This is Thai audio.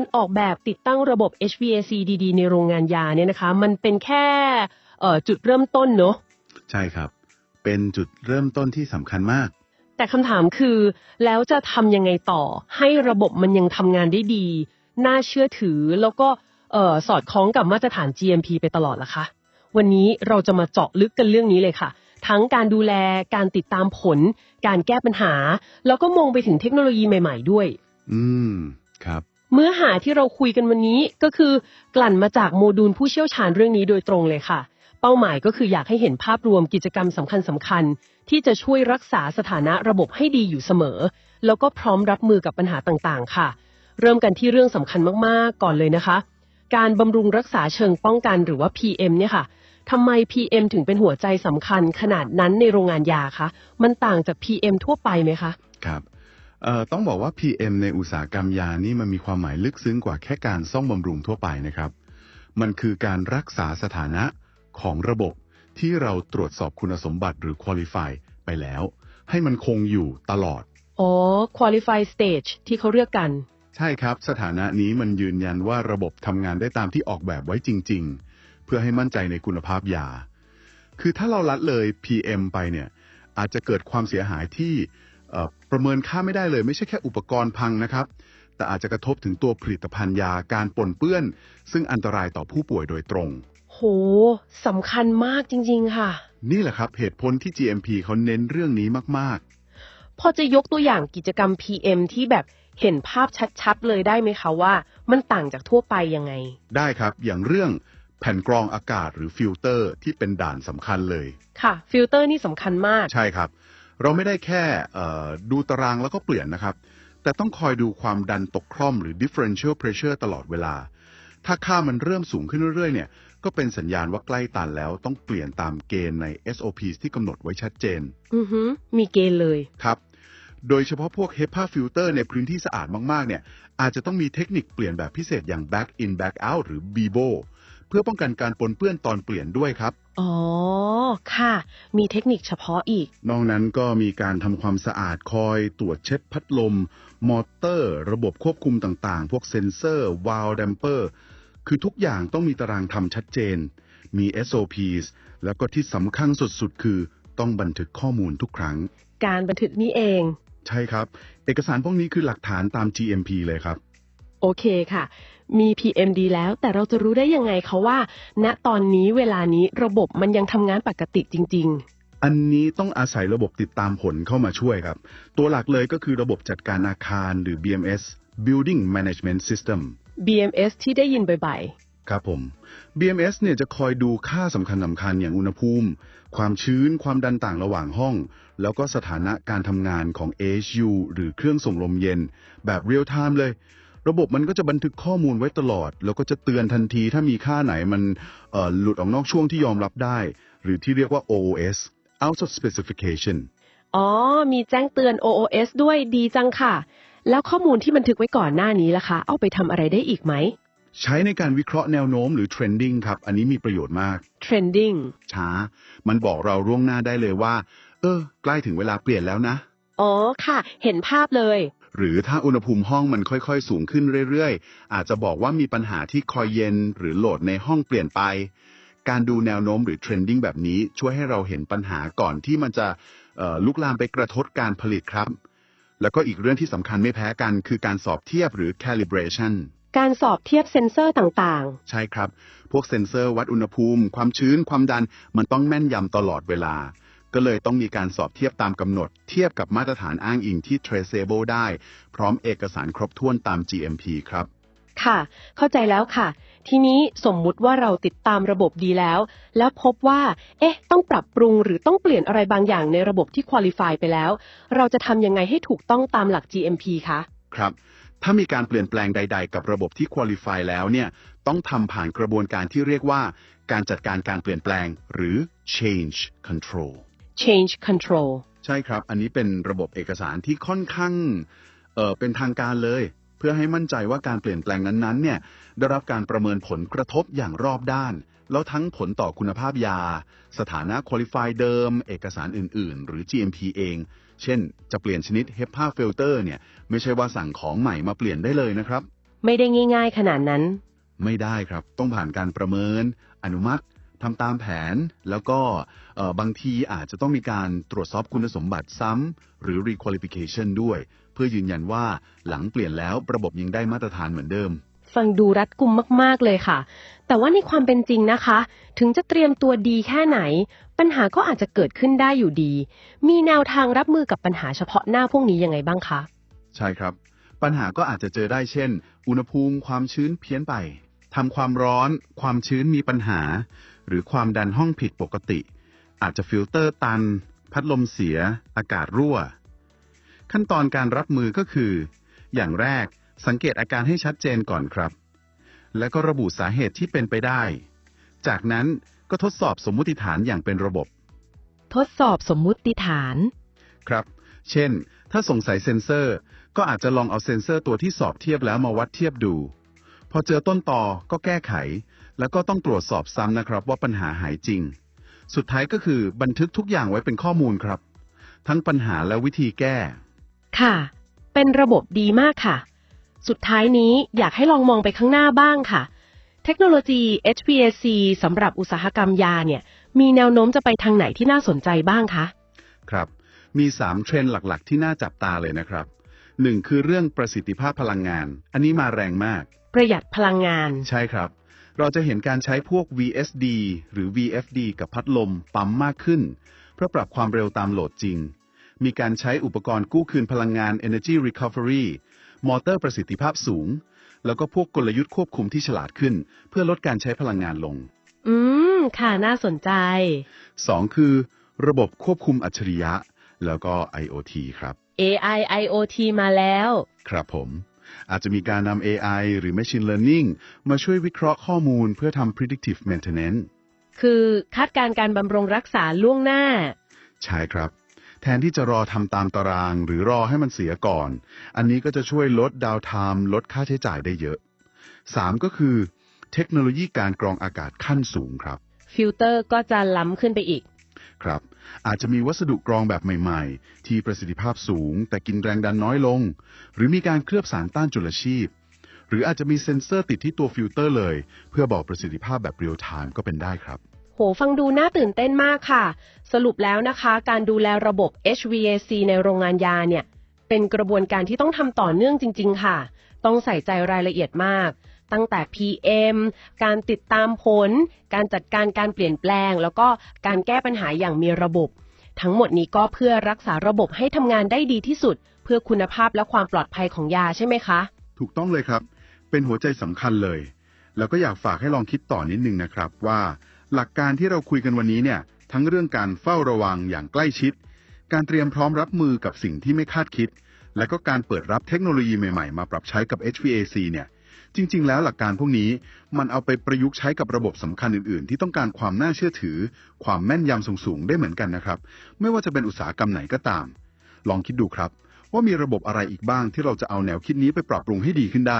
การออกแบบติดตั้งระบบ HVAC ดีๆ ในโรงงานยาเนี่ยนะคะ มันเป็นแค่เอ่อจุดเริ่มต้นเนอะใช่ครับ เป็นจุดเริ่มต้นที่สำคัญมาก แต่คำถามคือ แล้วจะทำยังไงต่อ ให้ระบบมันยังทำงานได้ดี น่าเชื่อถือแล้วก็เอ่อสอดคล้องกับมาตรฐาน GMP ไปตลอดล่ะคะ วันนี้เราจะมาเจาะลึกกันเรื่องนี้เลยค่ะทั้งการดูแล การติดตามผล การแก้ปัญหา แล้วก็มองไปถึงเทคโนโลยีใหม่ ๆ ด้วย อืม ครับ เมื่อหาที่เราคุยกันวันนี้ก็คือกลั่นมาจากโมดูลผู้เชี่ยวชาญเรื่องนี้โดยตรงเลยค่ะ เป้าหมายก็คืออยากให้เห็นภาพรวมกิจกรรมสำคัญสำคัญๆที่จะช่วยรักษาสถานะระบบให้ดีอยู่เสมอ แล้วก็พร้อมรับมือกับปัญหาต่างๆ ค่ะ เริ่มกันที่เรื่องสำคัญมากๆ ก่อนเลยนะคะ การบำรุงรักษาเชิงป้องกันหรือว่า PM เนี่ยค่ะทำไม PM ถึงเป็นหัวใจสำคัญขนาดนั้นในโรงงานยาคะ มันต่างจาก PM ทั่วไปไหมคะ ครับ เอ่อต้องบอกว่า PM ในอุตสาหกรรมยานี่มันมีความหมายลึกซึ้งกว่าแค่การซ่อมบำรุงทั่วไปนะครับ มันคือการรักษาสถานะของระบบที่เราตรวจสอบคุณสมบัติหรือ qualify ไปแล้ว ให้มันคงอยู่ตลอด อ๋อ qualify stage ที่เขาเรียกกัน ใช่ครับ สถานะนี้มันยืนยันว่าระบบทำงานได้ตามที่ออกแบบไว้จริง ๆ เพื่อให้มั่นใจในคุณภาพยา คือถ้าเราลัดเลย PM ไปเนี่ย อาจจะเกิดความเสียหายที่เอ่อ ประเมินค่าไม่ได้เลย ไม่ใช่แค่อุปกรณ์พังนะครับ แต่อาจจะกระทบถึงตัวผลิตภัณฑ์ยาการปนเปื้อน ซึ่งอันตรายต่อผู้ป่วยโดยตรง โหสำคัญมากจริง ๆ ค่ะ นี่แหละครับเหตุผลที่ GMP เขาเน้นเรื่องนี้มากพอจะยกตัวอย่างกิจกรรม PM ที่แบบเห็นภาพชัดๆ เลยได้ไหมคะว่า มันต่างจากทั่วไปยังไงๆได้ครับอย่างเรื่องแผ่นกรองอากาศหรือฟิลเตอร์ที่เป็นด่านสำคัญเลย ค่ะ ฟิลเตอร์นี่สำคัญมาก ใช่ครับ เราไม่ได้แค่เอ่อดูตารางแล้วก็เปลี่ยนนะครับ แต่ต้องคอยดูความดันตกคล่อมหรือ differential pressure ตลอดเวลา ถ้าค่ามันเริ่มสูงขึ้นเรื่อยๆ เนี่ย ก็เป็นสัญญาณว่าใกล้ตันแล้วต้องเปลี่ยนตามเกณฑ์ใน SOPs ที่กำหนดไว้ชัดเจน อือฮึมีเกณฑ์เลยครับ โดยเฉพาะพวก HEPA filter ในพื้นที่สะอาดมากๆ เนี่ย อาจจะต้องมีเทคนิคเปลี่ยนแบบพิเศษอย่าง back in back out หรือ BIBO เพื่อป้องกันการปนเปื้อนตอนเปลี่ยนด้วยครับ อ๋อ ค่ะ มีเทคนิคเฉพาะอีก นอกนั้นก็มีการทำความสะอาดคอย ตรวจเช็ดพัดลม มอเตอร์ ระบบควบคุมต่างๆ พวกเซ็นเซอร์ วาลดัมเปอร์ คือทุกอย่างต้องมีตารางทำชัดเจน มี SOPs แล้วก็ที่สำคัญสุดๆ คือต้องบันทึกข้อมูลทุกครั้ง การบันทึกนี่เอง ใช่ครับ เอกสารพวกนี้คือหลักฐานตาม GMP เลยครับ โอเคค่ะ มี PM ดีแล้วแต่เราจะรู้ได้ยังไงคะว่า ณตอนนี้เวลานี้ระบบมันยังทำงานปกติจริง ๆอันนี้ต้องอาศัยระบบติดตามผลเข้ามาช่วยครับ ตัวหลักเลยก็คือระบบจัดการอาคารหรือ BMS Building Management System BMS ที่ได้ยินบ่อยครับผม BMS เนี่ยจะคอยดูค่าสำคัญสำคัญอย่างอุณหภูมิ ความชื้น ความดันต่างระหว่างห้อง แล้วก็สถานะการทำงานของ AHU หรือเครื่องส่งลมเย็น แบบเรียลไทม์เลย ระบบมันก็จะบันทึกข้อมูลไว้ตลอด แล้วก็จะเตือนทันทีถ้ามีค่าไหนมันเอ่อหลุดออกนอกช่วงที่ยอมรับได้ หรือที่เรียกว่า OOS out of specification ๆอ๋อ มีแจ้งเตือน OOS ด้วยดีจังค่ะ แล้วข้อมูลที่บันทึกไว้ก่อนหน้านี้ล่ะคะ เอาไปทำอะไรได้อีกไหม ใช้ในการวิเคราะห์แนวโน้มหรือ trending ครับ อันนี้มีประโยชน์มาก trending ช้า มันบอกเราร่วงหน้าได้เลยว่า เออ ใกล้ถึงเวลาเปลี่ยนแล้วนะ อ๋อ ค่ะ เห็นภาพเลย หรือถ้าอุณหภูมิห้องมันค่อยๆ สูงขึ้นเรื่อยๆ อาจจะบอกว่ามีปัญหาที่คอยเย็น หรือโหลดในห้องเปลี่ยนไป การดูแนวโน้มหรือ trending แบบนี้ช่วยให้เราเห็นปัญหาก่อนที่มันจะเอ่อลุกลามไปกระทบการผลิตครับ แล้วก็อีกเรื่องที่สำคัญไม่แพ้กัน คือการสอบเทียบหรือ calibration การสอบเทียบเซ็นเซอร์ต่างใช่ครับ พวกเซ็นเซอร์วัดอุณหภูมิ ความชื้น ความดัน มันต้องแม่นยำตลอดเวลา ก็เลยต้องมีการสอบเทียบตามกำหนด เทียบกับมาตรฐานอ้างอิงที่ traceable ได้ พร้อมเอกสารครบถ้วนตาม GMP ครับๆค่ะ เข้าใจแล้วค่ะ ทีนี้สมมุติว่าเราติดตามระบบดีแล้ว แล้วพบว่า เอ๊ะ ต้องปรับปรุงหรือต้องเปลี่ยนอะไรบางอย่างในระบบที่ qualify ไปแล้ว เราจะทำยังไงให้ถูกต้องตามหลัก GMP คะครับถ้ามีการเปลี่ยนแปลงใด ๆ กับระบบที่ qualify แล้วเนี่ย ต้องทำผ่านกระบวนการที่เรียกว่า การจัดการการเปลี่ยนแปลง หรือ change control change control ใช่ครับ อันนี้เป็นระบบเอกสารที่ค่อนข้างเออเป็นทางการเลย เพื่อให้มั่นใจว่าการเปลี่ยนแปลงนั้นๆเนี่ยได้รับการประเมินผลกระทบอย่างรอบด้าน แล้วทั้งผลต่อคุณภาพยา สถานะ qualify เดิม เอกสารอื่น ๆ หรือ GMP เอง เช่น จะเปลี่ยนชนิด HEPA filter เนี่ยไม่ใช่ว่าสั่งของใหม่มาเปลี่ยนได้เลยนะครับ ไม่ได้ง่าย ๆ ขนาดนั้น ไม่ได้ครับ ต้องผ่านการประเมิน อนุมัติ ทำตามแผน แล้วก็เอ่อบางทีอาจจะต้องมีการตรวจสอบคุณสมบัติซ้ำหรือ requalification ด้วย เพื่อยืนยันว่าหลังเปลี่ยนแล้วระบบยังได้มาตรฐานเหมือนเดิม ฟังดูรัดกุมมาก ๆ เลยค่ะ แต่ว่าในความเป็นจริงนะคะ ถึงจะเตรียมตัวดีแค่ไหน ปัญหาก็อาจจะเกิดขึ้นได้อยู่ดี มีแนวทางรับมือกับปัญหาเฉพาะหน้าพวกนี้ยังไงบ้างคะ ใช่ครับ ปัญหาก็อาจจะเจอได้เช่น อุณหภูมิความชื้นเพี้ยนไปทำความร้อน ความชื้นมีปัญหา หรือความดันห้องผิดปกติ อาจจะฟิลเตอร์ตัน พัดลมเสีย อากาศรั่ว ขั้นตอนการรับมือก็คือ อย่างแรกสังเกตอาการให้ชัดเจนก่อนครับ แล้วก็ระบุสาเหตุที่เป็นไปได้ จากนั้นก็ทดสอบสมมุติฐานอย่างเป็นระบบ ทดสอบสมมุติฐาน ครับ เช่น ถ้าสงสัยเซ็นเซอร์ ก็อาจจะลองเอาเซ็นเซอร์ตัวที่สอบเทียบแล้วมาวัดเทียบดู พอเจอต้นตอก็แก้ไข แล้วก็ต้องตรวจสอบซ้ำนะครับว่าปัญหาหายจริง สุดท้ายก็คือบันทึกทุกอย่างไว้เป็นข้อมูลครับ ทั้งปัญหาและวิธีแก้ ค่ะ เป็นระบบดีมากค่ะ สุดท้ายนี้อยากให้ลองมองไปข้างหน้าบ้างค่ะ เทคโนโลยี HVAC สำหรับอุตสาหกรรมยาเนี่ย มีแนวโน้มจะไปทางไหนที่น่าสนใจบ้างคะครับ มี 3 เทรนด์หลักๆ ที่น่าจับตาเลยนะครับ1คือเรื่องประสิทธิภาพพลังงาน อันนี้มาแรงมาก ประหยัดพลังงาน ใช่ครับ เราจะเห็นการใช้พวก VSD หรือ VFD กับพัดลมปั๊มมากขึ้น เพื่อปรับความเร็วตามโหลดจริง มีการใช้อุปกรณ์กู้คืนพลังงาน Energy Recovery มอเตอร์ประสิทธิภาพสูง แล้วก็พวกกลยุทธ์ควบคุมที่ฉลาดขึ้น เพื่อลดการใช้พลังงานลง อืม ค่ะน่าสนใจ 2 คือ ระบบควบคุมอัจฉริยะ แล้วก็ IoT ครับ AI IoT มาแล้ว ครับผม อาจจะมีการนำ AI หรือ Machine Learning มาช่วยวิเคราะห์ข้อมูลเพื่อทำ predictive maintenance คือคาดการณ์การบำรุงรักษาล่วงหน้า ใช่ครับ แทนที่จะรอทำตามตาราง หรือรอให้มันเสียก่อน อันนี้ก็จะช่วยลดดาวไทม์ลดค่าใช้จ่ายได้เยอะ 3 ก็คือ เทคโนโลยีการกรองอากาศขั้นสูงครับ ฟิลเตอร์ก็จะล้ำขึ้นไปอีก ครับ อาจจะมีวัสดุกรองแบบใหม่ๆ ที่ประสิทธิภาพสูง แต่กินแรงดันน้อยลง หรือมีการเคลือบสารต้านจุลชีพ หรืออาจจะมีเซ็นเซอร์ติดที่ตัวฟิลเตอร์เลย เพื่อบอกประสิทธิภาพแบบเรียลไทม์ก็เป็นได้ครับโหฟังดูน่าตื่นเต้นมากค่ะ สรุปแล้วนะคะ การดูแลระบบ HVAC ในโรงงานยาเนี่ยเป็นกระบวนการที่ต้องทำต่อเนื่องจริง ๆ ค่ะ ต้องใส่ใจรายละเอียดมาก ตั้งแต่ PM การติดตามผล การจัดการการเปลี่ยนแปลง แล้วก็การแก้ปัญหาอย่างมีระบบ ทั้งหมดนี้ก็เพื่อรักษาระบบให้ทำงานได้ดีที่สุด เพื่อคุณภาพและความปลอดภัยของยาใช่ไหมคะ ถูกต้องเลยครับ เป็นหัวใจสำคัญเลย แล้วก็อยากฝากให้ลองคิดต่อนิดนึงนะครับว่า หลักการที่เราคุยกันวันนี้เนี่ยทั้งเรื่องการเฝ้าระวังอย่างใกล้ชิด การเตรียมพร้อมรับมือกับสิ่งที่ไม่คาดคิด และก็การเปิดรับเทคโนโลยีใหม่ๆ มาปรับใช้กับ HVAC เนี่ย จริง ๆ แล้วหลักการพวกนี้มันเอาไปประยุกต์ใช้กับระบบสำคัญอื่น ๆ ที่ต้องการความน่าเชื่อถือ ความแม่นยำสูง ๆ ได้เหมือนกันนะครับ ไม่ว่าจะเป็นอุตสาหกรรมไหนก็ตาม ลองคิดดูครับ ว่ามีระบบอะไรอีกบ้างที่เราจะเอาแนวคิดนี้ไปปรับปรุงให้ดีขึ้นได้